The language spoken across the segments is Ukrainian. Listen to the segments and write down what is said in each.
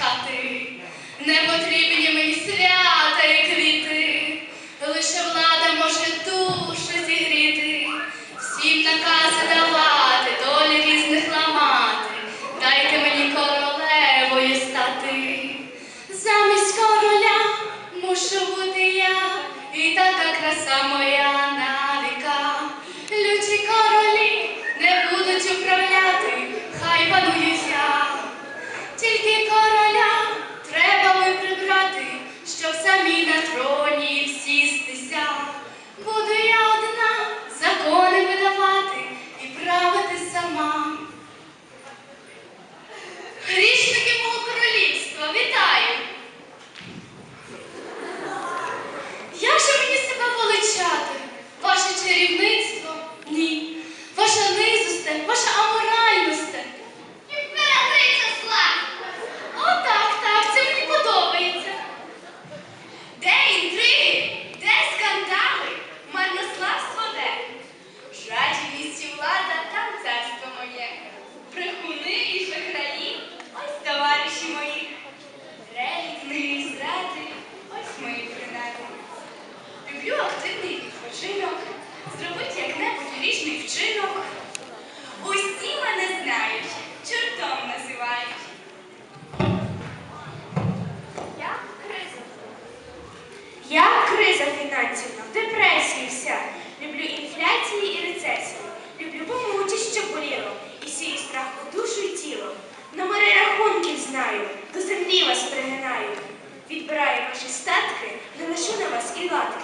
хати. Не потрібні мені свята. Я криза фінансівна, в депресії вся. Люблю інфляції і рецесії. Люблю помучі, що боліло. І сію страх у душу і тіло. Номери рахунків знаю, до землі вас пригинаю. Відбираю ваші статки, не лишу на вас і лати.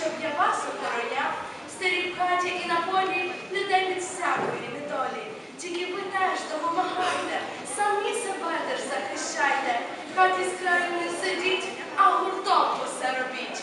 щоб я вас охороняв, старій в хаті і на полі людей від всякої недолі. Тільки ви теж допомагайте, самі себе теж захищайте, хаті з краю не сидіть, а гуртом усе робіть.